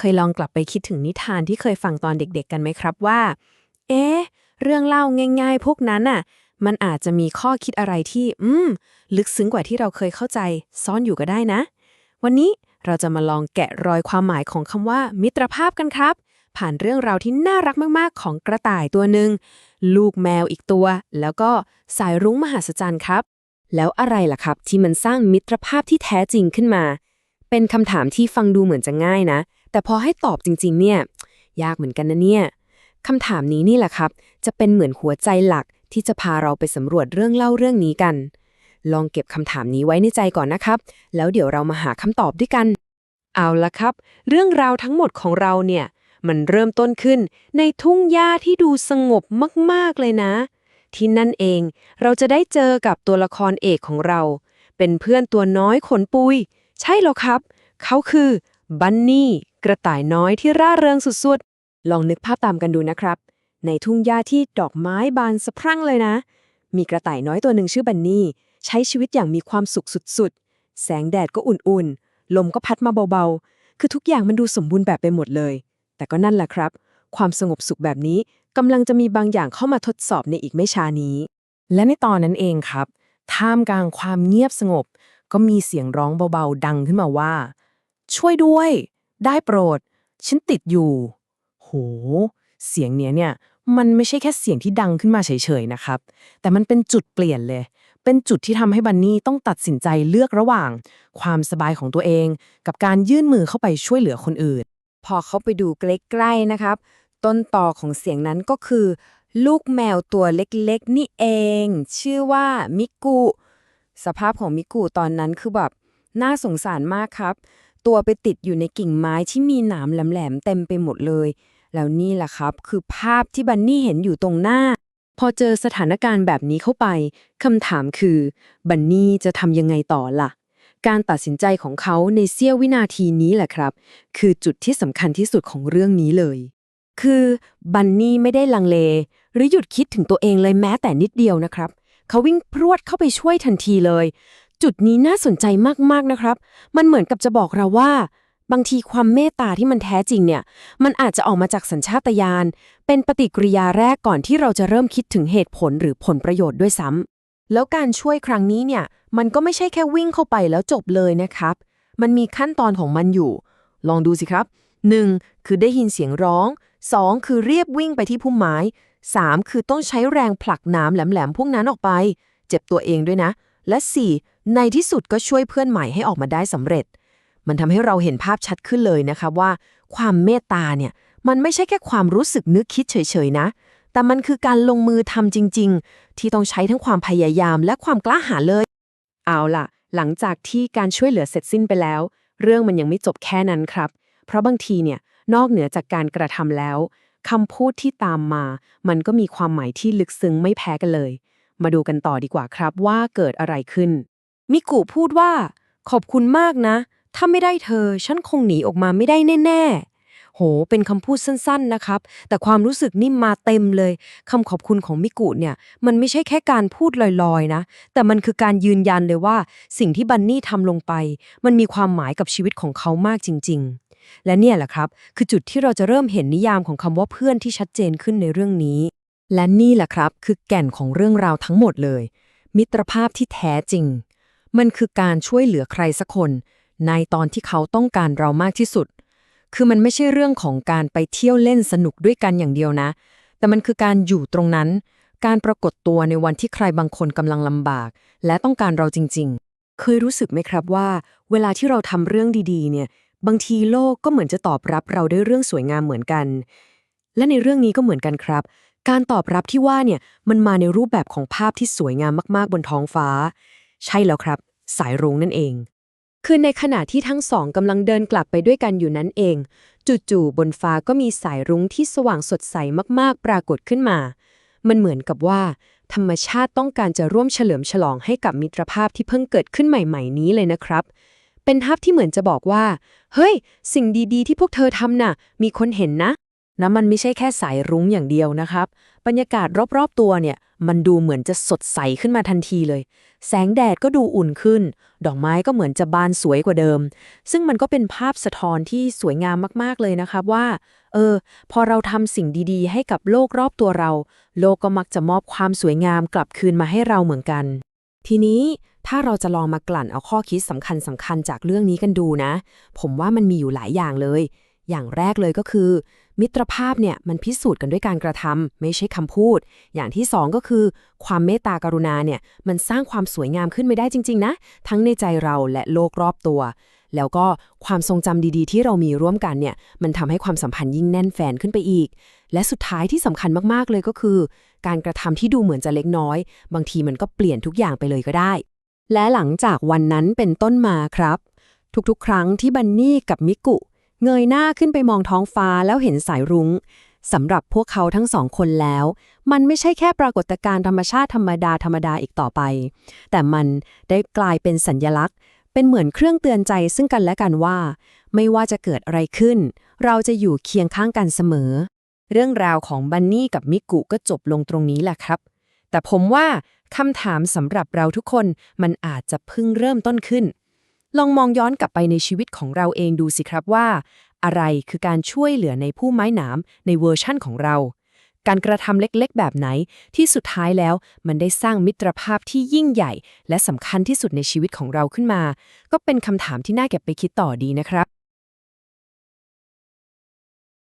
เคยลองกลับไปคิดถึงนิทานที่เคยฟังตอนเด็กๆกันไหมครับว่า เอ๊ะ เรื่องเล่าง่าย ๆ พวกนั้นน่ะ มันอาจจะมีข้อคิดอะไรที่ อืม ลึกซึ้งกว่าที่เราเคยเข้าใจ ซ่อนอยู่ก็ได้นะ วันนี้เราจะมาลองแกะรอยความหมายของคำว่า มิตรภาพกันครับ ผ่านเรื่องราวที่น่ารักมากๆ ของกระต่ายตัวหนึ่งลูกแมวอีกตัว แล้วก็สายรุ้งมหัศจรรย์ครับ แล้วอะไรล่ะครับที่มันสร้างมิตรภาพที่แท้จริงขึ้นมา เป็นคำถามที่ฟังดูเหมือนจะง่ายนะ แต่พอให้ตอบจริงๆ เนี่ย ยากเหมือนกันนะเนี่ยคำถามนี้นี่แหละครับ จะเป็นเหมือนหัวใจหลักที่จะพาเราไปสำรวจเรื่องเล่าเรื่องนี้กัน ลองเก็บคำถามนี้ไว้ในใจก่อนนะครับ แล้วเดี๋ยวเรามาหาคำตอบด้วยกัน เอาละครับ เรื่องราวทั้งหมดของเราเนี่ย มันเริ่มต้นขึ้นในทุ่งหญ้าที่ดูสงบมากๆเลยนะ ที่นั่นเองเราจะได้เจอกับตัวละครเอกของเรา เป็นเพื่อนตัวน้อยขนปุย ใช่แล้วครับ เขาคือบันนี่ กระต่ายน้อยที่ร่าเริงสุดๆ ลองนึกภาพตามกันดูนะครับ ในทุ่งหญ้าที่ดอกไม้บานสะพรั่งเลยนะ มีกระต่ายน้อยตัวหนึ่งชื่อบันนี่ ใช้ชีวิตอย่างมีความสุขสุดๆ แสงแดดก็อุ่นๆ ลมก็พัดมาเบาๆ คือทุกอย่างมันดูสมบูรณ์แบบไปหมดเลย แต่ก็นั่นแหละครับ ความสงบสุขแบบนี้กำลังจะมีบางอย่างเข้ามาทดสอบในอีกไม่ช้านี้ และในตอนนั้นเองครับ ท่ามกลางความเงียบสงบ ก็มีเสียงร้องเบาๆ ดังขึ้นมาว่า ช่วยด้วย ได้โปรด ฉันติดอยู่ โห เสียงเนี้ยเนี่ย มันไม่ใช่แค่เสียงที่ดังขึ้นมาเฉยๆนะครับ แต่มันเป็นจุดเปลี่ยนเลย เป็นจุดที่ทำให้บันนี่ต้องตัดสินใจเลือกระหว่าง ความสบายของตัวเอง กับการยื่นมือเข้าไปช่วยเหลือคนอื่น พอเขาไปดูใกล้ๆนะครับ ต้นต่อของเสียงนั้นก็คือ ลูกแมวตัวเล็กๆ นี่เอง ชื่อว่ามิกุ สภาพของมิกุตอนนั้นคือแบบน่าสงสารมากครับ ตัวไปติดอยู่ในกิ่งไม้ที่มีหนามแหลมๆเต็มไปหมดเลย แล้วนี่แหละครับ คือภาพที่บันนี่เห็นอยู่ตรงหน้า พอเจอสถานการณ์แบบนี้เข้าไปคำถามคือ บันนี่จะทำยังไงต่อล่ะ การตัดสินใจของเขาในเสี้ยววินาทีนี้แหละครับ คือจุดที่สำคัญที่สุดของเรื่องนี้เลย คือบันนี่ไม่ได้ลังเล หรือหยุดคิดถึงตัวเองเลยแม้แต่นิดเดียวนะครับ เขาวิ่งพรวดเข้าไปช่วยทันทีเลย จุดนี้น่าสนใจมากๆนะครับ มันเหมือนกับจะบอกเราว่า บางทีความเมตตาที่มันแท้จริงเนี่ย มันอาจจะออกมาจากสัญชาตญาณ เป็นปฏิกิริยาแรกก่อนที่เราจะเริ่มคิดถึงเหตุผลหรือผลประโยชน์ด้วยซ้ำ แล้วการช่วยครั้งนี้เนี่ย มันก็ไม่ใช่แค่วิ่งเข้าไปแล้วจบเลยนะครับ มันมีขั้นตอนของมันอยู่ ลองดูสิครับ 1. คือได้ยินเสียงร้อง 2. คือเรียบวิ่งไปที่พุ่มไม้ 3. คือต้องใช้แรงผลักน้ำแหลมๆพวกนั้นออกไป เจ็บตัวเองด้วยนะ และ 4. ในที่สุดก็ช่วยเพื่อนใหม่ให้ออกมาได้สำเร็จ มันทำให้เราเห็นภาพชัดขึ้นเลยนะคะว่า ความเมตตาเนี่ยมันไม่ใช่แค่ความรู้สึกนึกคิดเฉยๆนะ แต่มันคือการลงมือทำจริง ๆ ที่ต้องใช้ทั้งความพยายามและความกล้าหาญเลย เอาล่ะ หลังจากที่การช่วยเหลือเสร็จสิ้นไปแล้ว เรื่องมันยังไม่จบแค่นั้นครับ เพราะบางทีเนี่ยนอกเหนือจากการกระทำแล้วคำพูดที่ตามมา มันก็มีความหมายที่ลึกซึ้งไม่แพ้กันเลย มาดูกันต่อดีกว่าครับว่าเกิดอะไรขึ้น มิกุพูดว่า ขอบคุณมากนะ ถ้าไม่ได้เธอ ฉันคงหนีออกมาไม่ได้แน่ ๆ โห เป็นคำพูดสั้น ๆ นะครับ แต่ความรู้สึกนี่มาเต็มเลยคำขอบคุณของมิกุเนี่ย มันไม่ใช่แค่การพูดลอยๆ นะ แต่มันคือการยืนยันเลยว่า สิ่งที่บันนี่ทำลงไป มันมีความหมายกับชีวิตของเขามากจริง ๆ และเนี่ยแหละครับ คือจุดที่เราจะเริ่มเห็นนิยามของคำว่าเพื่อนที่ชัดเจนขึ้นในเรื่องนี้ และนี่แหละครับคือแก่นของเรื่องราวทั้งหมดเลย มิตรภาพที่แท้จริง มันคือการช่วยเหลือใครสักคน ในตอนที่เขาต้องการเรามากที่สุด คือมันไม่ใช่เรื่องของการไปเที่ยวเล่นสนุกด้วยกันอย่างเดียวนะ แต่มันคือการอยู่ตรงนั้น การปรากฏตัวในวันที่ใครบางคนกำลังลำบาก และต้องการเราจริง ๆ เคยรู้สึกไหมครับว่า เวลาที่เราทำเรื่องดีๆ เนี่ย บางทีโลกก็เหมือนจะตอบรับเราด้วยเรื่องสวยงามเหมือนกัน และในเรื่องนี้ก็เหมือนกันครับ การตอบรับที่ว่าเนี่ยมันมาในรูปแบบของภาพที่สวยงามมาก ๆ บนท้องฟ้า ใช่แล้วครับ สายรุ้งนั่นเอง คือในขณะที่ทั้งสองกำลังเดินกลับไปด้วยกันอยู่นั้นเอง จู่ๆบนฟ้าก็มีสายรุ้งที่สว่างสดใสมากๆ ปรากฏขึ้นมา มันเหมือนกับว่า ธรรมชาติต้องการจะร่วมเฉลิมฉลองให้กับมิตรภาพที่เพิ่งเกิดขึ้นใหม่ ๆ นี้เลยนะครับเป็นภาพที่เหมือนจะบอกว่า เฮ้ย สิ่งดีๆ ที่พวกเธอทำน่ะ มีคนเห็นนะ นะมันไม่ใช่แค่สายรุ้งอย่างเดียวนะครับ บรรยากาศรอบๆตัวเนี่ย มันดูเหมือนจะสดใสขึ้นมาทันทีเลย แสงแดดก็ดูอุ่นขึ้น ดอกไม้ก็เหมือนจะบานสวยกว่าเดิม ซึ่งมันก็เป็นภาพสะท้อนที่สวยงามมากๆเลยนะครับว่า เออ พอเราทำสิ่งดีๆ ให้กับโลกรอบตัวเรา โลกก็มักจะมอบความสวยงามกลับคืนมาให้เราเหมือนกัน ทีนี้ถ้าเราจะลองมากลั่นเอาข้อคิดสำคัญสำคัญๆจากเรื่องนี้กันดูนะ ผมว่ามันมีอยู่หลายอย่างเลย อย่างแรกเลยก็คือ มิตรภาพเนี่ยมันพิสูจน์กันด้วยการกระทำไม่ใช่คำพูด อย่างที่สองก็คือ ความเมตตากรุณาเนี่ยมันสร้างความสวยงามขึ้นไม่ได้จริง ๆ นะ ทั้งในใจเราและโลกรอบตัว แล้วก็ความทรงจำดีๆ ที่เรามีร่วมกันเนี่ยมันทำให้ความสัมพันธ์ยิ่งแน่นแฟนขึ้นไปอีก และสุดท้ายที่สำคัญมากๆเลยก็คือ การกระทำที่ดูเหมือนจะเล็กน้อย บางทีมันก็เปลี่ยนทุกอย่างไปเลยก็ได้ และหลังจากวันนั้นเป็นต้นมาครับ ทุกๆ ครั้งที่บันนี่กับมิกุ เงยหน้าขึ้นไปมองท้องฟ้าแล้วเห็นสายรุ้งสำหรับพวกเขาทั้งสองคนแล้ว มันไม่ใช่แค่ปรากฏการณ์ธรรมชาติธรรมดาธรรมดาอีกต่อไป แต่มันได้กลายเป็นสัญญลักษณ์ เป็นเหมือนเครื่องเตือนใจซึ่งกันและกันว่า ไม่ว่าจะเกิดอะไรขึ้น เราจะอยู่เคียงข้างกันเสมอ เรื่องราวของบันนี่กับมิกุก็จบลงตรงนี้แหละครับ แต่ผมว่าคำถามสำหรับเราทุกคนมันอาจจะเพิ่งเริ่มต้นขึ้น ลองมองย้อนกลับไปในชีวิตของเราเองดูสิครับว่า อะไรคือการช่วยเหลือในผู้ไม้หนามในเวอร์ชั่นของเรา การกระทำเล็กๆ แบบไหนที่สุดท้ายแล้วมันได้สร้างมิตรภาพที่ยิ่งใหญ่ และสำคัญที่สุดในชีวิตของเราขึ้นมา ก็เป็นคำถามที่น่าเก็บไปคิดต่อดีนะครับ